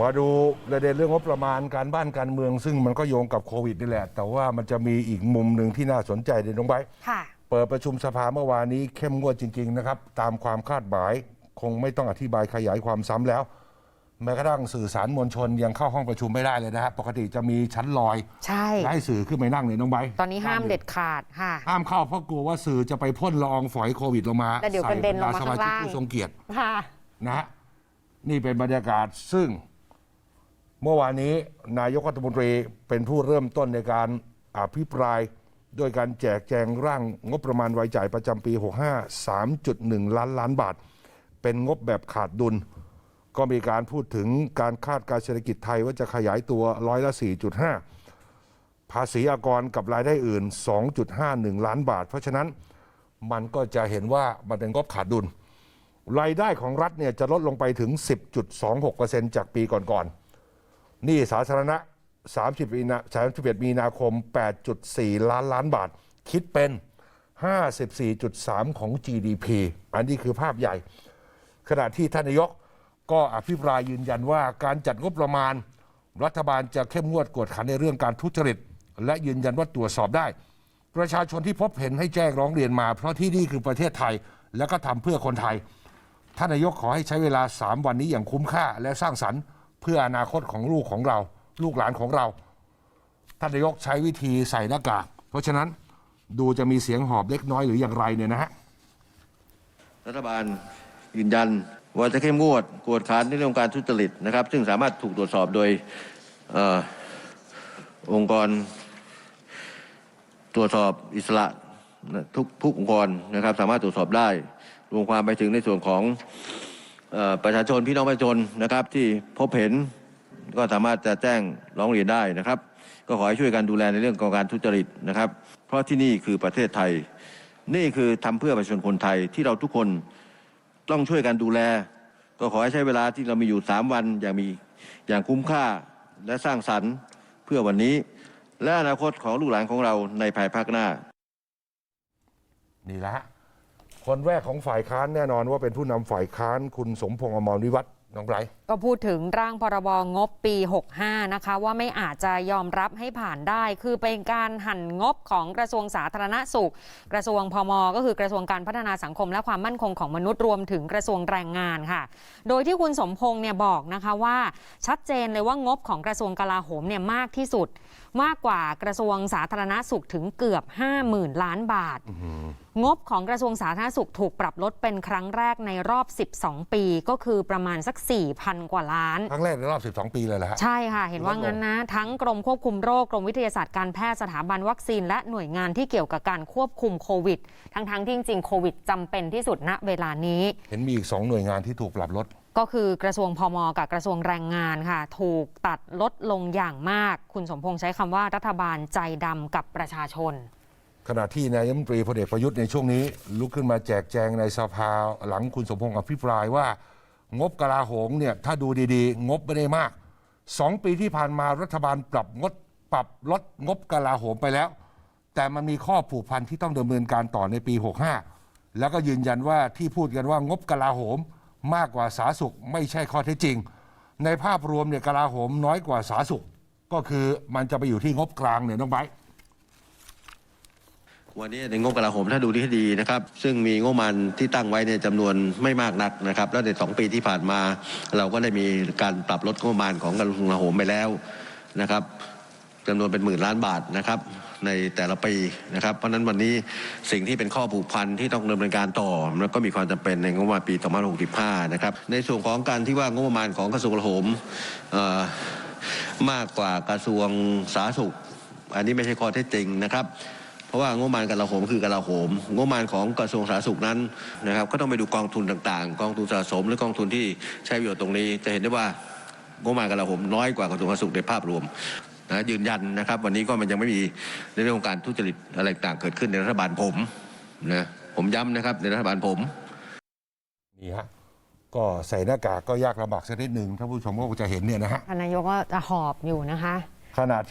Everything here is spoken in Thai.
มาดูประเด็นเรื่องงบประมาณการบ้านการเมือง ซึ่งมันก็โยงกับโควิดนี่แหละ แต่ว่ามันจะมีอีกมุมหนึ่งที่น่าสนใจในน้องไบร์ทค่ะ เปิดประชุมสภาเมื่อวานนี้เข้มงวดจริง ๆ นะครับ ตามความคาดหมาย คงไม่ต้องอธิบายขยายความซ้ำแล้ว แม้กระทั่งสื่อสารมวลชนยังเข้าห้องประชุมไม่ได้เลยนะครับปกติจะมีชั้นลอยใช่ และให้สื่อขึ้นไปนั่งเลยน้องไบร์ทตอนนี้ห้ามเด็ดขาดค่ะ ห้ามเข้าเพราะกลัวว่าสื่อจะไปพ่นละอองฝอยโควิดลงมาแล้วเดี๋ยวกระเด็นลงมาใส่บรรดสมาชิกข้างล่าง ผู้ทรงเกียรติ ค่ะ นะฮะนี่เป็นบรรยากาศซึ่ง เมื่อวานนี้นายกรัฐมนตรีเป็นผู้เริ่มต้นในการอภิปรายด้วยการแจกแจงร่างงบประมาณรายจ่ายประจำปี 65 3.1 ล้านล้านบาท เป็นงบแบบขาดดุล ก็มีการพูดถึงการคาดการเศรษฐกิจไทยว่าจะขยายตัวร้อยละ 4.5 ภาษีอากรกับรายได้อื่น 2.51 ล้านบาท เพราะฉะนั้นมันก็จะเห็นว่ามันเป็นงบขาดดุล รายได้ของรัฐเนี่ยจะลดลงไปถึง 10.26%จากปีก่อนๆ นี่สาธารณะ 30มีนา31มีนาคม 8.4 ล้านล้านบาท คิดเป็น 54.3 ของ GDP อันนี้คือภาพใหญ่ ขณะที่ท่านนายกก็อภิปรายยืนยันว่าการจัดงบประมาณ รัฐบาลจะเข้มงวดกวดขันในเรื่องการทุจริต และยืนยันว่าตรวจสอบได้ ประชาชนที่พบเห็นให้แจ้งร้องเรียนมา เพราะที่นี่คือประเทศไทย และก็ทำเพื่อคนไทยท่านนายกขอให้ใช้เวลา 3 วันนี้อย่างคุ้มค่าและสร้างสรรค์ พื่ออนาคตของลูกของเรา ลูกหลานของเราท่านนายกใช้วิธีใส่หน้ากากเพราะฉะนั้นดูจะมีเสียงหอบเล็กน้อยหรืออย่างไรเนี่ยนะฮะรัฐบาลยืนยันว่าจะเข้มงวดกวดขันในเรื่องการทุจริตนะครับ ซึ่งสามารถถูกตรวจสอบโดยอองค์กร ตรวจสอบอิสระทุกทุกองค์กรนะครับ สามารถตรวจสอบได้รวมความไปถึงในส่วนของ ประชาชนพี่น้องประชาชนนะครับ ที่พบเห็นก็สามารถจะแจ้งร้องเรียนได้นะครับ ก็ขอให้ช่วยกันดูแลในเรื่องของการทุจริตนะครับ เพราะที่นี่คือประเทศไทย นี่คือทำเพื่อประชาชนคนไทยที่เราทุกคนต้องช่วยกันดูแล ก็ขอให้ใช้เวลาที่เรามีอยู่ 3 วันอย่างมีอย่างคุ้มค่าและสร้างสรรค์เพื่อวันนี้ และอนาคตของลูกหลานของเราในภายภาคหน้า นี่แหละ คนแรกของฝ่ายค้านแน่นอนว่าเป็นผู้นำฝ่ายค้านคุณสมพงษ์อมรวิวัฒน์น้องไบรท์ก็พูดถึงร่างพรบงบปี 65 นะคะ ว่าไม่อาจจะยอมรับให้ผ่านได้ คือเป็นการหั่นงบของกระทรวงสาธารณสุข กระทรวงพม ก็คือกระทรวงการพัฒนาสังคมและความมั่นคงของมนุษย์รวมถึงกระทรวงแรงงานค่ะ โดยที่คุณสมพงษ์เนี่ยบอกนะคะว่าชัดเจนเลยว่างบของกระทรวงกลาโหมเนี่ยมากที่สุด มากกว่ากระทรวงสาธารณสุขถึงเกือบ 50,000 ล้านบาทงบของกระทรวงสาธารณสุขถูกปรับลดเป็นครั้งแรกในรอบ 12 ปี ก็คือประมาณสัก4,000กว่าล้าน ครั้งแรกในรอบ 12 ปีเลยแหละฮะ ใช่ค่ะ เห็นว่างั้นนะ ทั้งกรมควบคุมโรคกรมวิทยาศาสตร์การแพทย์สถาบันวัคซีน และหน่วยงานที่เกี่ยวกับการควบคุมโควิด ทั้งๆที่จริงๆโควิดจำเป็นที่สุดณเวลานี้ เห็นมีอีกสองหน่วยงานที่ถูกปรับลด ก็คือกระทรวงพมกับกระทรวงแรงงานค่ะ ถูกตัดลดลงอย่างมาก คุณสมพงษ์ใช้คำว่ารัฐบาลใจดำกับประชาชน ขณะที่นายกรัฐมนตรีพลเอกประยุทธ์ในช่วงนี้ ลุกขึ้นมาแจกแจงในสภาหลังคุณสมพงษ์อภิปรายว่า งบกลาโหมเนี่ยถ้าดูดีๆ งบไม่ได้มากสองปีที่ผ่านมารัฐบาลปรับงดปรับลดงบกลาโหมไปแล้ว แต่มันมีข้อผูกพันที่ต้องดำเนินการต่อในปี 65 แล้วก็ยืนยันว่าที่พูดกันว่างบกลาโหมมากกว่าสาสุขไม่ใช่ข้อเท็จจริง ในภาพรวมเนี่ยกลาโหมน้อยกว่าสาสุขก็คือมันจะไปอยู่ที่งบกลางเนี่ยน้องไบร์ วันนี้ในงบกลาโหมถ้าดูที่ดีนะครับ ซึ่งมีงบมาณที่ตั้งไว้เนี่ยจำนวนไม่มากนักนะครับ แล้วในสองปีที่ผ่านมา เราก็ได้มีการปรับลดงบประมาณของกระทรวงกลาโหมไปแล้วนะครับจำนวนเป็นหมื่นล้านบาทนะครับ ในแต่ละปีนะครับ เพราะฉะนั้นวันนี้สิ่งที่เป็นข้อผูกพันที่ต้องดำเนินการต่อมันก็มีความจำเป็นในงบประมาณปี 2565 นะครับ ในส่วนของการที่ว่างบประมาณของกระทรวงกลาโหมมากกว่ากระทรวงสาธารณสุข อันนี้ไม่ใช่ข้อเท็จจริงนะครับ ราะว่างบประมาณกลาโหมคือกลาโหม งบประมาณของกระทรวงสาธารณสุขนั้นนะครับก็ต้องไปดูกองทุนต่างๆ กองทุนสะสมหรือกองทุนที่ใช้ประโยชน์ตรงนี้ จะเห็นได้ว่างบประมาณกลาโหมน้อยกว่ากระทรวงสาธารณสุขในภาพรวมนะยืนยันนะครับ วันนี้ก็มันยังไม่มีในเรื่องของการทุจริตอะไรต่างเกิดขึ้นในรัฐบาลผมนะผมย้ำนะครับในรัฐบาลผมนี่ฮะก็ใส่หน้ากากก็ยากลำบากสักนิดหนึ่งท่านผู้ชมก็จะเห็นเนี่ยนะฮะนายกก็จะหอบอยู่นะคะขณะที่